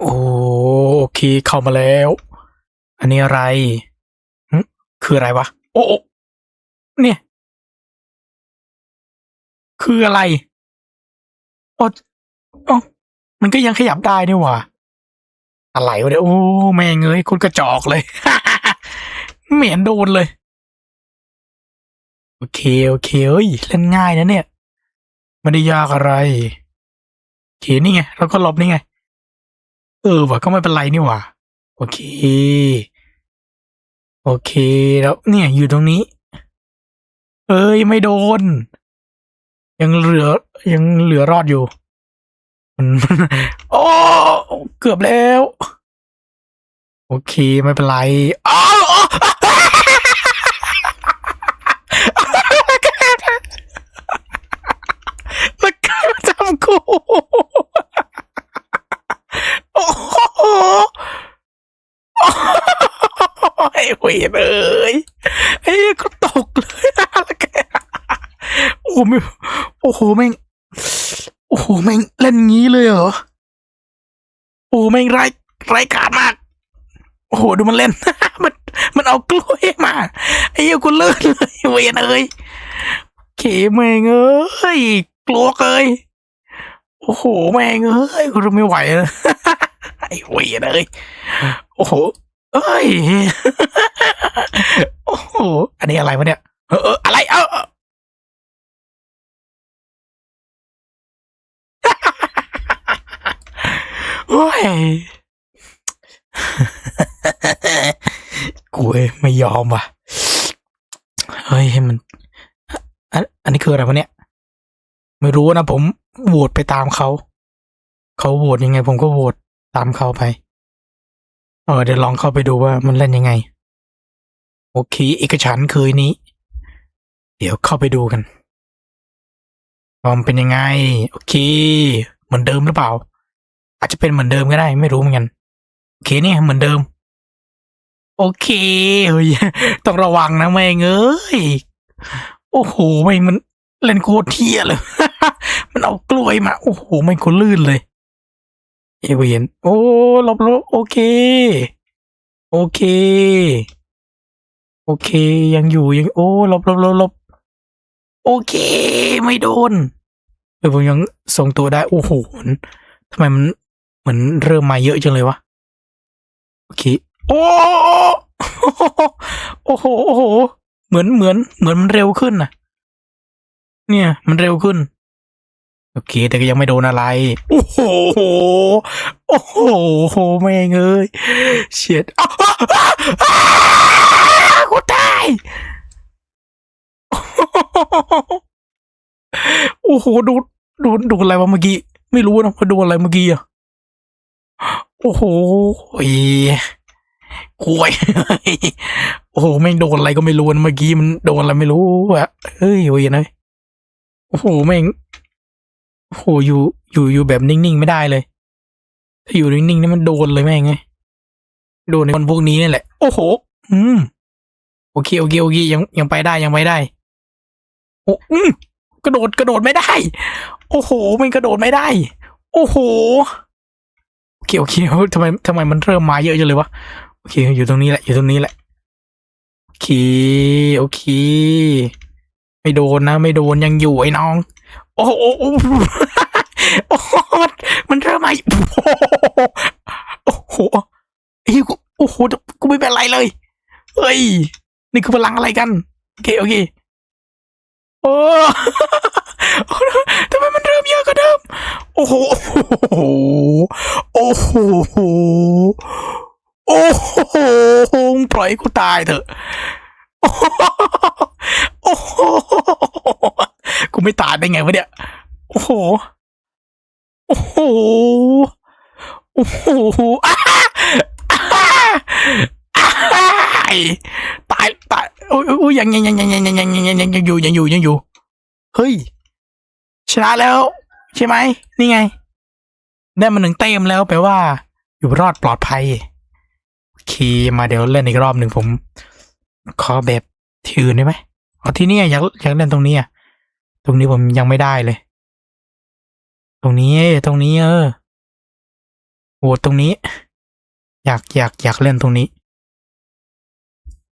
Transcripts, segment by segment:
โอเคเข้ามาแล้ว อันนี้อะไรคืออะไรวะ โอ้โอเนี่ย คืออะไรอ้โอ้มันก็ยังขยับได้นี่หว่าอะไรวะเนี่ยโอ้แม่งเอ้ยคุณกระจอกเลยเหม็นโดนเลย โอเค โอเคเอ้ยเล่นง่ายนะเนี่ยไม่ได้ยากอะไรโอเคนี่ไงแล้วก็หลบนี่ไง เออว่ะก็ไม่เป็นไรนี่หว่าโอเค โอเค แล้วเนี่ยอยู่ตรงนี้ เอ้ยไม่โดน ยังเหลือ ยังเหลือรอดอยู่ มันโอ้เกือบแล้ว โอเคไม่เป็นไรอ้าวแล้วก็ทำกูโอ้โหไอ้เว รเอ้ยไอ้ก็ตกเลยแล้วแกโอ้ไม่โอ้โหแม่งโอ้โหแม่งเล่นงี้เลยเหรอโอ้แม่งไร้ไร้กาจมาก โอ้โหดูมันเล่น มันมันเอากล้วยมาไอ้เหี้ยกูเลิศเลยเวรเอ้ยเขแม่งเอ้ยกลัวเกยโอ้โหแม่งเอ้ยกูไม่ไหวแล้วไอ้เวรเอ้ยโอ้โห เอ้ย โอ้โห อันนี้อะไรวะเนี่ย เออเอออะไร เออโอ้ยกูเอ้ยไม่ยอมว่ะ เฮ้ยให้มันอัน อันนี้คืออะไรวะเนี่ย ไม่รู้นะผมโหวตไปตามเขา เขาโหวตยังไงผมก็โหวตตามเขาไป เออเดี๋ยวลองเข้าไปดูว่ามันเล่นยังไง โอเคเอกฉันคืนนี้ เดี๋ยวเข้าไปดูกันว่ามันเป็นยังไง โอเค เหมือนเดิมหรือเปล่า อาจจะเป็นเหมือนเดิมก็ได้ ไม่รู้เหมือนกัน โอเคเนี่ยเหมือนเดิม โอเคเฮ้ยต้องระวังนะแม่งเอ้ยโอ้โหแม่งมันเล่นโคตรเที่ยเลย มันเอากล้วยมา โอ้โหแม่งคนลื่นเลย เอเวนโอ้ลบลบโอเค โอเค โอเค ยังอยู่ยังโอ้ลบลบลบลบโอเค ไม่โดนเออผมยังทรงตัวได้โอ้โหทำไมมันเหมือนเริ่มมาเยอะจังเลยวะโอเคโอ้โอ้โหโอ้โห เหมือนเหมือนเหมือนมันเร็วขึ้นน่ะเนี่ย มันเร็วขึ้น โอเค แต่ก็ยังไม่โดนอะไร โอ้โห โอ้โหแม่งเอ้ยเฉียดอ้าวกูตายโอ้โหดูดูดูอะไรวะเมื่อกี้ ไม่รู้นะว่าดูอะไรเมื่อกี้อะโอ้โหอีกล้วยโอ้โหแม่งโดนอะไรก็ไม่รู้เมื่อกี้มันโดนอะไรไม่รู้อะเฮ้ยเว้ยนะโอ้โหแม่ง โอ้โหอยู่อยู่อยู่แบบนิ่งๆไม่ได้เลย ถ้าอยู่นิ่งๆนี่มันโดนเลยแม่งไงโดนในคนพวกนี้นี่แหละ โอ้โห อืมโอเคโอเคโอเคยังยังไปได้ยังไปได้ โอ้อืมกระโดดกระโดดไม่ได้ โอ้โห มันกระโดดไม่ได้ โอ้โหโอเคโอเคทำไมทำไมมันเริ่มมาเยอะจังเลยวะโอเค อยู่ตรงนี้แหละ อยู่ตรงนี้แหละโอเคโอเค ไม่โดนนะ ไม่โดนยังอยู่ไอ้น้อง อ้โอ้โหโอ้โหมันมันเริ่มมาอีกโอ้โหไอ้เหี้ยกูโอ้โหกูไม่เป็นไรเลยเฮ้ยนี่คือพลังอะไรกันโอเคโอเคโอ้ทำไมมันเริ่มเยอะกว่าเดิมโอ้โหโอ้โหโอ้โหปล่อยให้กูตายเถอะโอ้โห กูไม่ตายได้ไงวะเนี่ย โอ้โห โอ้โห โอ้โหตายตายโอ้ยโอ้ยยังยังยังยังยังยังยังยังยังยังอยู่ยังอยู่ยังอยู่ เฮ้ย ชนะแล้ว ใช่ไหม นี่ไง ได้มาหนึ่งเต็มแล้วแปลว่า อยู่รอดปลอดภัย โอเค มาเดี๋ยวเล่นอีกรอบหนึ่งผม ขอแบบที่อื่นได้ไหมอ๋อที่นี่อยากอยากเล่นตรงนี้อะ ตรงนี้ผมยังไม่ได้เลย ตรงนี้ตรงนี้เออโหวตตรงนี้ อยากอยากอยากเล่นตรงนี้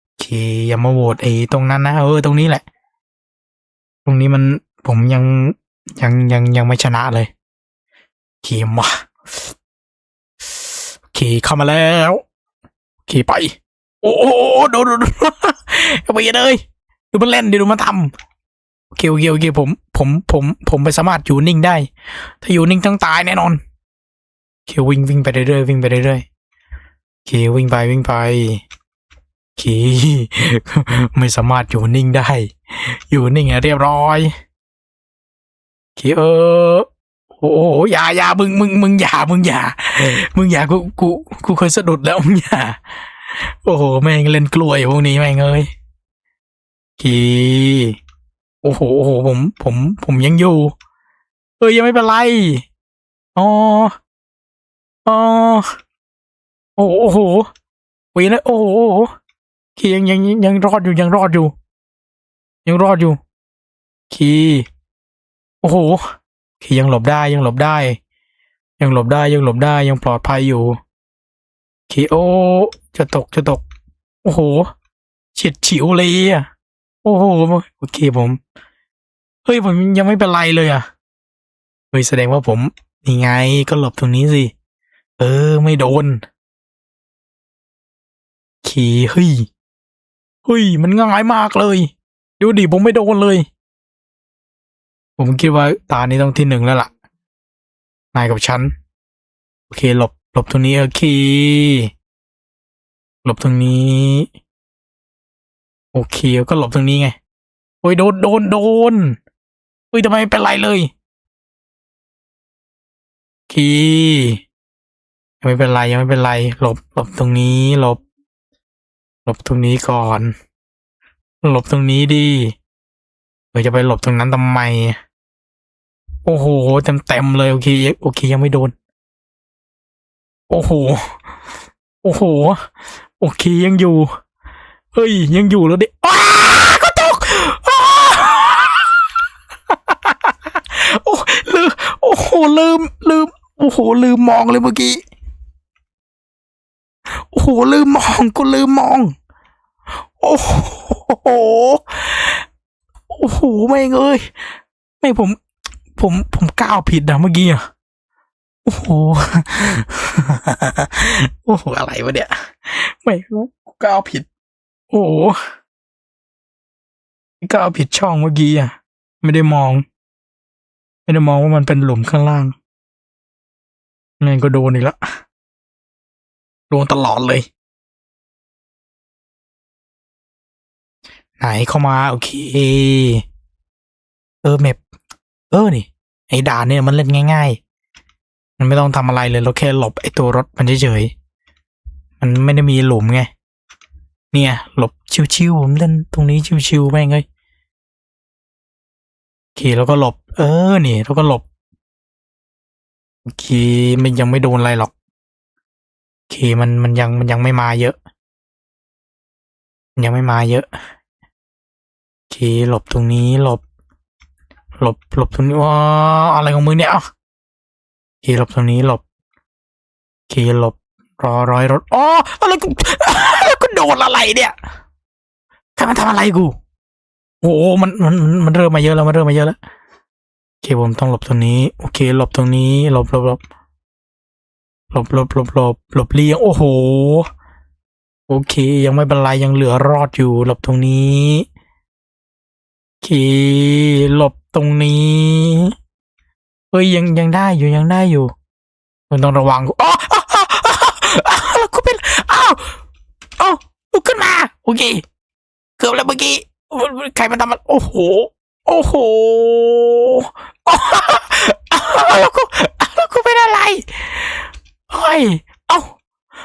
โอเคอย่ามาโหวตไอ้ตรงนั้นนะเออตรงนี้แหละ ตรงนี้มันผมยังยังยังยังไม่ชนะเลยโอเคมาโอเคเข้ามาแล้วโอเคไป โอ้โหโดนโดนโดนไปเลยดูมันเล่นดิดูมันทำ เคโอเคโอเคผมผมผมผมไปสามารถอยู่นิ่งได้ ถ้าอยู่นิ่งต้องตายแน่นอนโอเควิ่งวิ่งไปเรื่อยๆวิ่งไปเรื่อยๆโอเควิ่งไปวิ่งไปโอเคไม่สามารถอยู่นิ่งได้ อยู่นิ่งอะเรียบร้อยเคเออโอ้โหอย่าอย่ามึงมึงมึงอย่ามึงอย่ามึงอย่ากูกูกูเคยสะดุดแล้วมึงอย่าโอ้โหแม่งเล่นกล้วยพวกนี้แม่งเอ้ยกี โอ้โหโอ้โหผม ผม ผมยังอยู่ เอ้ยยังไม่เป็นไร อ๋อ อ๋อ โอ้โหโอ้โหวยนะโอ้โหโอ้โหคียังยังยังยังรอดอยู่ยังรอดอยู่ ยังรอดอยู่ คีโอ้โห คียังหลบได้ยังหลบได้ ยังหลบได้ยังหลบได้ยังปลอดภัยอยู่ คีโอจะตกจะตก โอ้โหเฉียดฉิวเลยอะ โอ้โหโอเคผมเฮ้ยผมยังไม่เป็นไรเลยอะเฮ้ยแสดงว่าผมนี่ไงก็หลบตรงนี้สิ เออ ไม่โดนขี่เฮ้ยเฮ้ย มันง่ายมากเลย ดูดิผมไม่โดนเลย ผมคิดว่าตานี้ต้องที่หนึ่งแล้วล่ะ นายกับฉัน โอเค หลบ หลบตรงนี้โอเค หลบตรงนี้ โอเคก็หลบตรงนี้ไง โอ้ยโดนโดนโดนเฮ้ยทำไมไม่เป็นไรเลยโอเคยังไม่เป็นไรยังไม่เป็นไร หลบหลบตรงนี้หลบ หลบตรงนี้ก่อน หลบตรงนี้ดิเออจะไปหลบตรงนั้นทำไม โอ้โหเต็มเต็มเลยโอเคโอเคยังไม่โดน โอ้โห โอ้โห โอเคยังอยู่ เฮ้ย ยังอยู่แล้วดิอ้าก็ตกโอ้ลืมโอ้โหลืมลืมโอ้โหลืมมองเลยเมื่อกี้โอ้โหลืมมองก็ลืมมอง โอ้โหโอ้โหไม่เอ้ยไม่ผม ผมผมก้าวผิดนะเมื่อกี้อะโอ้โหโอ้โหอะไรวะเนี่ยไม่รู้ก้าวผิด โอ้โหก้าผิดช่องเมื่อกี้อะ ไม่ได้มอง ไม่ได้มองว่ามันเป็นหลุมข้างล่างนั่นก็โดนอีกแล้วโดนตลอดเลย ไหนเข้ามา โอเค เออแมปเออนี่ ไอ้ด่านเนี่ยมันเล่นง่าย ๆ มันไม่ต้องทำอะไรเลยเราแค่หลบไอ้ตัวรถมันเฉยๆมันไม่ได้มีหลุมไง เนี่ยหลบชิวๆผมเล่นตรงนี้ชิวๆแม่งเลยโอเคแล้วก็หลบ เออนี่แล้วก็หลบโอเคมันยังไม่โดนอะไรหรอกโอเคมันมันยังมันยังไม่มาเยอะยังไม่มาเยอะโอเคหลบตรงนี้หลบ หลบหลบตรงนี้ว้าอะไรของมึงเนี่ยอ้าโอเคหลบตรงนี้หลบโอเคหลบรอร้อยรถอ๋ออะไรกู โดนอะไรเนี่ยใครมาทำอะไรกู โอ้มันมันมันมันเริ่มมาเยอะแล้วมันเริ่มมาเยอะแล้วโอเคผมต้องหลบตรงนี้ โอเค หลบตรงนี้ หลบหลบหลบหลบหลบหลบหลบหลบเลี่ยงโอ้โห โอเค ยังไม่เป็นไรยังเหลือรอดอยู่ หลบตรงนี้โอเค หลบตรงนี้เฮ้ยยังยังได้อยู่ยังได้อยู่มันต้องระวังอ๋ออ้าวอ้าวอ้าวอ้าวแล้วกูเป็นอ้าวอ้าวลุกขึ้นมา โอเค เกือบแล้วเมื่อกี้ใครมันทำมัน โอ้โห โอ้โหอ้าวแล้วกูแล้วกูเป็นอะไรเฮ้ยเอ้า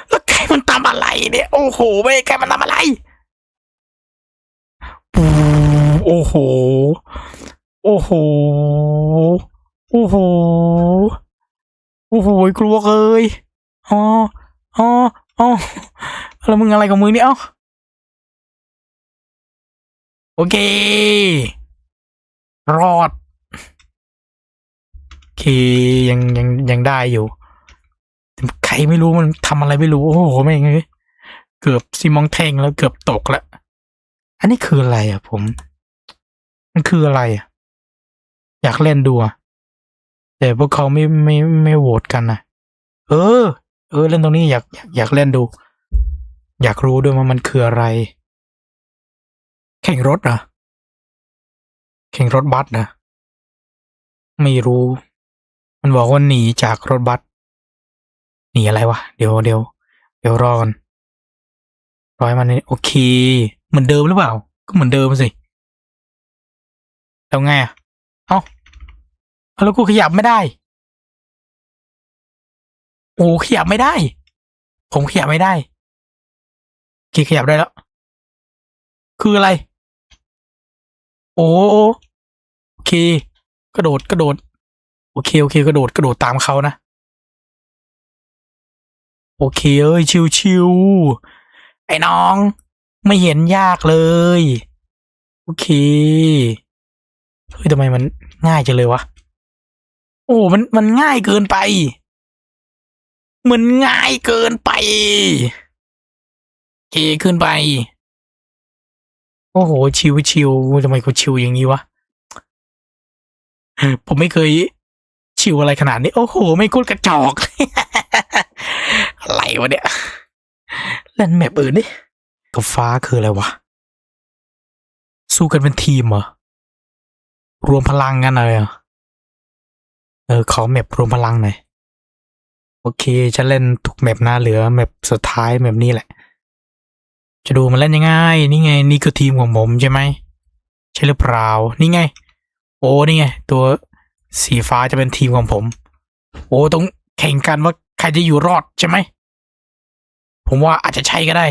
แล้วใครมันทำอะไรเนี่ย โอ้โหไม่ใครมันทำอะไรปูโอ้โห โอ้โห โอ้โห โอ้โหกลัวเลยอ๋ออ๋ออ๋อแล้วมึงอะไรกับมึงเนี่ยเอ้า โอเค รอด โอเค ยังยังยังได้อยู่ ใครไม่รู้มันทำอะไรไม่รู้ โอ้โหแม่งเอ้ยเกือบซีมองแทงแล้วเกือบตกละ อันนี้คืออะไรอะผม มันคืออะไรอะ อยากเล่นดูอะแต่พวกเขาไม่ไม่ไม่โหวตกันนะเออ เออ เล่นตรงนี้อยากอยากอยากเล่นดู อยากรู้ด้วยว่ามันคืออะไร แข่งรถเหรอ แข่งรถบัสนะ ไม่รู้ มันบอกว่าหนีจากรถบัส หนีอะไรวะ เดี๋ยวเดี๋ยวเดี๋ยวรอกันร้อยมันนี่โอเค เหมือนเดิมหรือเปล่า ก็เหมือนเดิมสิแล้วไงอะ เอ้าเอาแล้วกูขยับไม่ได้ โอ้ขยับไม่ได้ ผมขยับไม่ได้โอเคขยับได้แล้ว คืออะไร อ้โอเค กระโดดกระโดด โอเคโอเค กระโดดกระโดดตามเขานะ โอเคเอ้ยชิวชิวไอ้น้อง ไม่เห็นยากเลย โอเคเฮ้ยทำไมมันง่ายจังเลยวะ โอ้ มันมันง่ายเกินไป มันง่ายเกินไปเคขึ้นไป โอ้โห ชิวชิวทำไมกูชิวอย่างนี้วะ ผมไม่เคยชิวอะไรขนาดนี้ โอ้โห ไม่คุ้นกระจอก อะไรวะเนี่ยเล่นแมปอื่นดิกับฟ้าคืออะไรวะ สู้กันเป็นทีมเหรอ รวมพลังกันเลยเหรอ เออ ขอแมปรวมพลังหน่อย โอเค จะเล่นทุกแมปนะเหลือแมปสุดท้ายแมปนี้แหละ จะดูมันเล่นยังไงนี่ไง นี่คือทีมของผมใช่ไหมใช่หรือเปล่านี่ไง โอ้นี่ไง ตัวสีฟ้าจะเป็นทีมของผม โอ้ต้องแข่งกันว่าใครจะอยู่รอดใช่ไหมผมว่าอาจจะใช่ก็ได้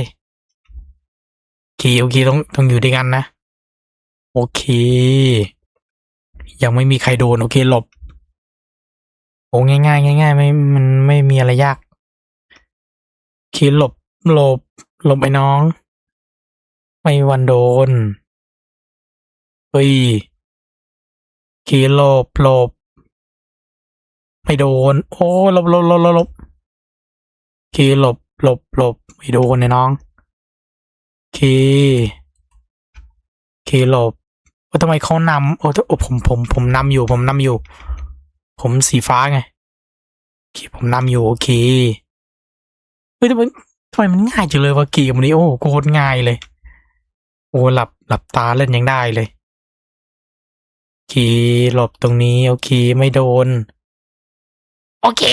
โอเคโอเคต้องต้องอยู่ด้วยกันนะ โอเค ยังไม่มีใครโดนโอเคหลบโอ้ง่ายง่ายง่ายๆไม่มันไม่มีอะไรยากโอเคหลบหลบ ลบไปน้อง ไม่วันโดนเฮ้ยโอเคหลบหลบไม่โดน โอ้หลบหลบหลบหลบหลบโอเคหลบหลบหลบไม่โดนเนี่ยน้องโอเคโอเคหลบว่าทำไมเขานำโอ้โอ้ผมผมผมนำอยู่ ผมนำอยู่ ผมสีฟ้าไงโอเคผมนำอยู่โอเคเฮ้ยทำไม ทำไมมันง่ายจังเลยวะเกมนี้โอ้โคตรง่ายเลย โอ้หลับหลับตาเล่นยังได้เลยโอเคหลบตรงนี้โอเคไม่โดน โอเค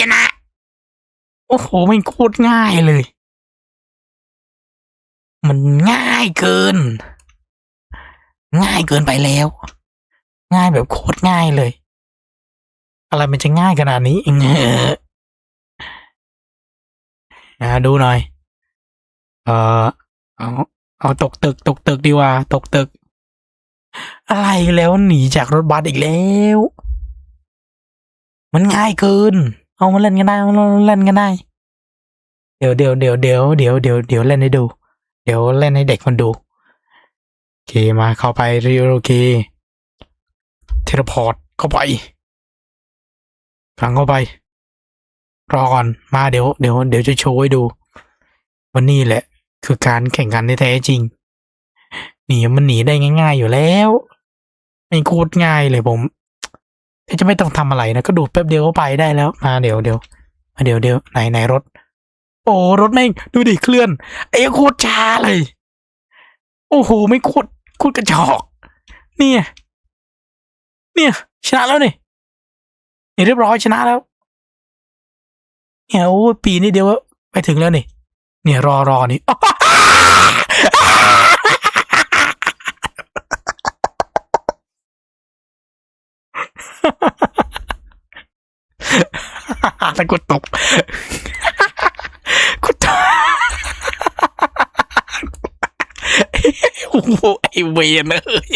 ชนะ โอ้โหมันโคตรง่ายเลย มันง่ายเกิน ง่ายเกินไปแล้ว ง่ายแบบโคตรง่ายเลย อะไรมันจะง่ายขนาดนี้เง ออ่าดูหน่อย เออเอาเอาตกตึก ตกตึกดีกว่า ตกตึก อะไรแล้วหนีจากรถบัสอีกแล้ว มันง่ายเกิน เอามาเล่นกันได้มาเล่นกันได้ เดี๋ยวเดี๋ยวเดี๋ยวเดี๋ยวเดี๋ยวเดี๋ยวเดี๋ยวเล่นให้ดู เดี๋ยวเล่นให้เด็กมันดูโอเคมาเข้าไปเรียวโอเคเทเลพอร์ตเข้าไปกลังเข้าไป รอก่อนมาเดี๋ยวเดี๋ยวเดี๋ยวจะโชว์ให้ดูวันนี้แหละ คือการแข่งขันที่แท้จริงหนีมันหนีได้ง่าย ๆอยู่แล้วไม่โคตรง่ายเลยผมจะไม่ต้องทำอะไรนะก็ดูดแป๊บเดียวก็ไปได้แล้ว มาเดี๋ยวเดี๋ยวมาเดี๋ยวเดี๋ยวไหนไหนรถ โอ้รถแม่งดูดิเคลื่อนไอ้โคตรช้าเลย โอ้โหไม่โคตรโคตรกระจอกเนี่ย เนี่ยชนะแล้วนี่นี่เรียบร้อยชนะแล้ว เนี่ยโอ้ปีนี้เดียวไปถึงแล้วนี่ เนี่ยรอรอนี่แล้วกูตกกูตกโอ้โหไอเวนเอ้ย